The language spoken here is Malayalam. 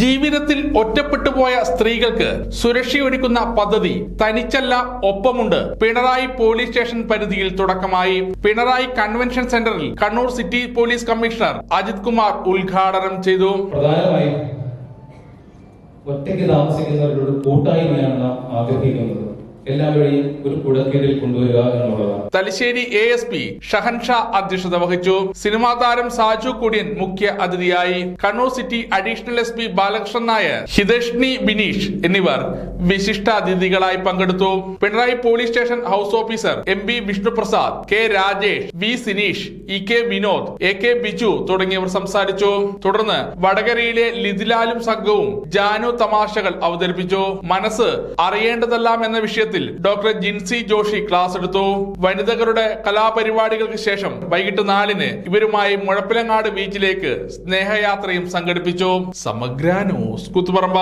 ജീവിതത്തിൽ ഒറ്റപ്പെട്ടു പോയ സ്ത്രീകൾക്ക് സുരക്ഷയൊരുക്കുന്ന പദ്ധതി തനിച്ചല്ല ഒപ്പമുണ്ട്. പിണറായി പോലീസ് സ്റ്റേഷൻ പരിധിയിൽ തുടക്കമായി. പിണറായി കൺവെൻഷൻ സെന്ററിൽ Kannur city police commissioner Ajith Kumar ഉദ്ഘാടനം ചെയ്തു. ഒറ്റയ്ക്ക് താമസിക്കുന്നവരോട് കൂട്ടായ്മയാണ് നാം ആഗ്രഹിക്കുന്നത്. എല്ലാവരെയും ഒരു കുടക്കീഴിൽ കൊണ്ടുവരിക എന്നുള്ളതാണ്. Thalassery A S P Shahansha അധ്യക്ഷത വഹിച്ചു. സിനിമാ താരം സാജു കുടിയൻ മുഖ്യ അതിഥിയായി. Kannur city additional S P Balakrishnan Nair Hiteshni Bineesh എന്നിവർ വിശിഷ്ട അതിഥികളായി പങ്കെടുത്തു. Pinarayi police station house officer M B Vishnuprasad K Rajesh V Sineesh E K Vinod A K Biju തുടങ്ങിയവർ സംസാരിച്ചു. തുടർന്ന് വടകരയിലെ ലിതിലാലും സംഘവും ജാനു തമാശകൾ അവതരിപ്പിച്ചു. മനസ്സ് അറിയേണ്ടതെല്ലാം എന്ന വിഷയത്തിൽ ഡോക്ടർ ജിൻസി ജോഷി ക്ലാസ് എടുത്തു. വനിതകളുടെ കലാപരിപാടികൾക്ക് ശേഷം വൈകിട്ട് നാലിന് ഇവരുമായി മുഴപ്പിലങ്ങാട് ബീച്ചിലേക്ക് സ്നേഹയാത്രയും സംഘടിപ്പിച്ചു. സമഗ്ര ന്യൂസ് കുത്തുപറമ്പ.